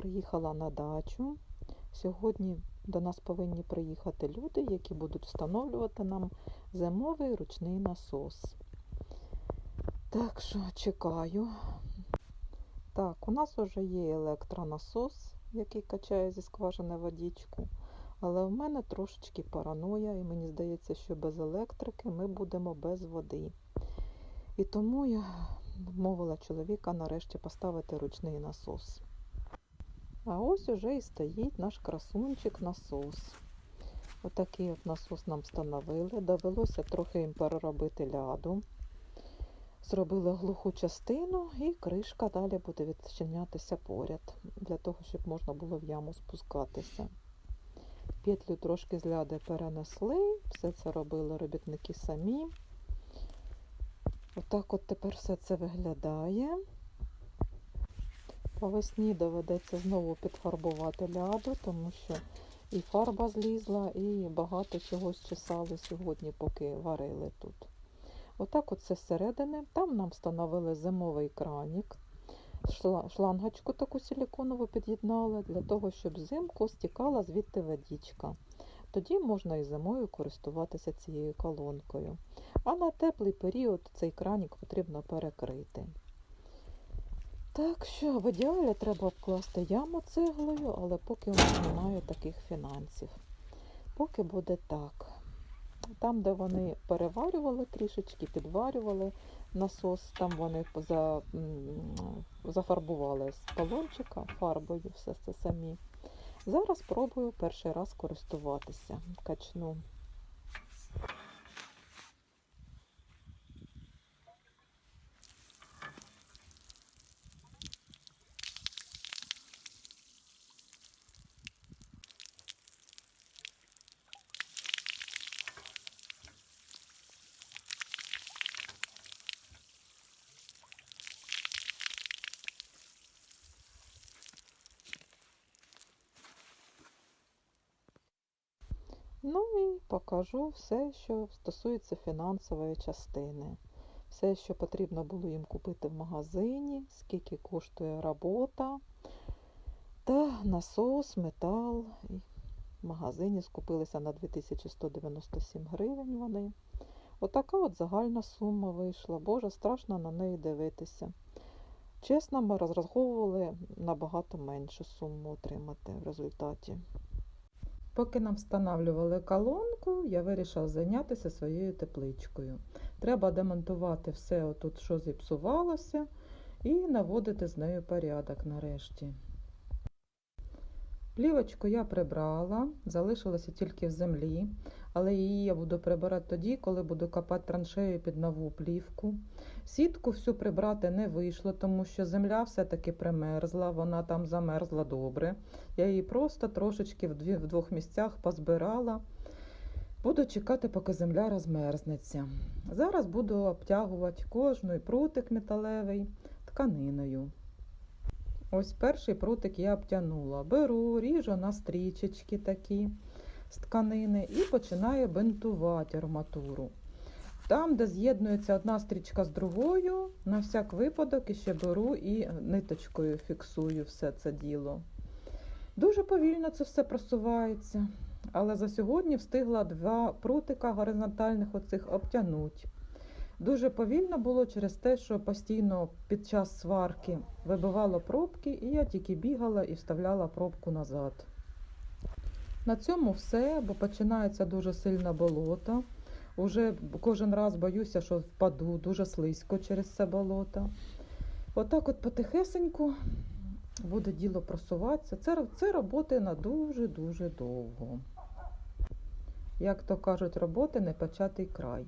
приїхала на дачу. Сьогодні до нас повинні приїхати люди, які будуть встановлювати нам зимовий ручний насос. Так що чекаю. Так, у нас вже є електронасос, який качає зі скважини водичку. Але в мене трошечки параноя, і мені здається, що без електрики ми будемо без води. І тому я вмовила чоловіка нарешті поставити ручний насос. А ось уже і стоїть наш красунчик насос. Отакий от насос нам встановили. Довелося трохи їм переробити ляду. Зробили глуху частину і кришка далі буде відчинятися поряд, для того, щоб можна було в яму спускатися. Петлю трошки з ляди перенесли, все це робили робітники самі. Отак от тепер все це виглядає. По весні доведеться знову підфарбувати ляду, тому що і фарба злізла, і багато чогось чесали сьогодні, поки варили тут. Отак от це зсередини. Там нам встановили зимовий кранік. Шлангочку таку силіконову під'єднали для того, щоб взимку стікала звідти водичка. Тоді можна і зимою користуватися цією колонкою. А на теплий період цей кранік потрібно перекрити. Так що в ідеалі треба обкласти яму цеглою, але поки у мене немає таких фінансів. Поки буде так. Там, де вони переварювали трішечки, підварювали насос, там вони за, зафарбували з балончика фарбою, все це самі. Зараз спробую перший раз користуватися. Качну. Ну і покажу все, що стосується фінансової частини. Все, що потрібно було їм купити в магазині, скільки коштує робота, та насос, метал. В магазині скупилися на 2197 гривень вони. Отака от загальна сума вийшла. Боже, страшно на неї дивитися. Чесно, ми розраховували набагато меншу суму отримати в результаті. Поки нам встановлювали колонку, я вирішила зайнятися своєю тепличкою. Треба демонтувати все, отут, що зіпсувалося, і наводити з нею порядок нарешті. Плівочку я прибрала, залишилася тільки в землі, але її я буду прибирати тоді, коли буду копати траншею під нову плівку. Сітку всю прибрати не вийшло, тому що земля все-таки примерзла, вона там замерзла добре. Я її просто трошечки в, дві, в двох місцях позбирала. Буду чекати, поки земля розмерзнеться. Зараз буду обтягувати кожний прутик металевий тканиною. Ось перший прутик я обтянула. Беру, ріжу на стрічечки такі з тканини і починаю бинтувати арматуру. Там, де з'єднується одна стрічка з другою, на всяк випадок іще беру і ниточкою фіксую все це діло. Дуже повільно це все просувається, але за сьогодні встигла два прутика горизонтальних оцих обтянуть. Дуже повільно було через те, що постійно під час сварки вибивало пробки, і я тільки бігала і вставляла пробку назад. На цьому все, бо починається дуже сильне болото. Уже кожен раз боюся, що впаду дуже слизько через це болото. Отак от потихесеньку буде діло просуватися. Це, це роботи на дуже-дуже довго. Як то кажуть, роботи не початий край.